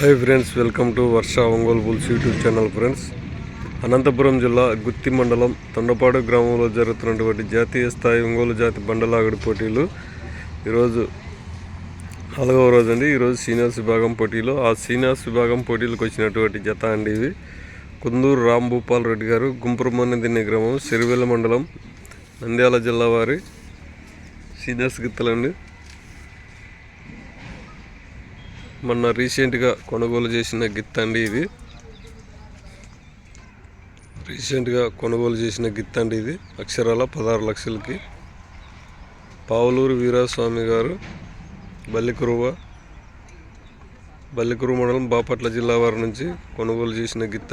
Hi friends welcome to Varsha Ongole bulls YouTube channel friends Anantapur జిల్లా గుత్తి మండలం తొండపాడు గ్రామంలో జరుగుతున్నటువంటి జాతీయ స్థాయి ఒంగోలు జాతి బండలాగడి పోటీలు. ఈరోజు నాలుగవ రోజు అండి. ఈరోజు సీనియర్స్ విభాగం పోటీలు. ఆ సీనియర్స్ విభాగం పోటీలకు వచ్చినటువంటి జత అండి ఇవి. కుందూరు రాంభూపాల్ రెడ్డి గారు గుంపురమన్న దిన్నె గ్రామం సిరివెల్ల మండలం నంద్యాల జిల్లా వారి సీనియర్స్ గిత్తలండి. మొన్న రీసెంట్గా కొనుగోలు చేసిన గిత్తండి ఇది. రీసెంట్గా కొనుగోలు చేసిన గిత్తండి ఇది. అక్షరాల పదహారు లక్షలకి. పావులూరు వీరాస్వామి గారు బల్లికురువ బల్లికురువ మండలం బాపట్ల జిల్లా వారి నుంచి కొనుగోలు చేసిన గిత్త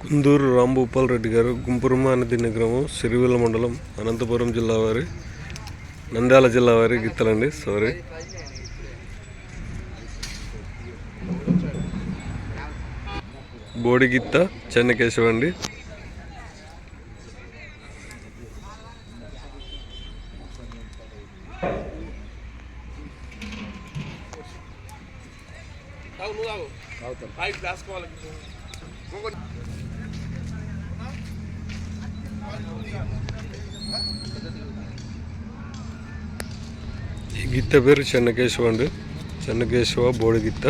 కుందూరు రాంభూపాల్ రెడ్డి గారు గుంపురుమ అనదిన్న గ్రామం సిరివిల్ల మండలం అనంతపురం జిల్లా వారి నంద్యాల జిల్లా వారి గిత్తలండి సారీ. బోడిగిత్త చెన్నకేశవ అండి. ఈ గిత్త పేరు చెన్నకేశవ అండి. చెన్నకేశవ బోడిగిత్త.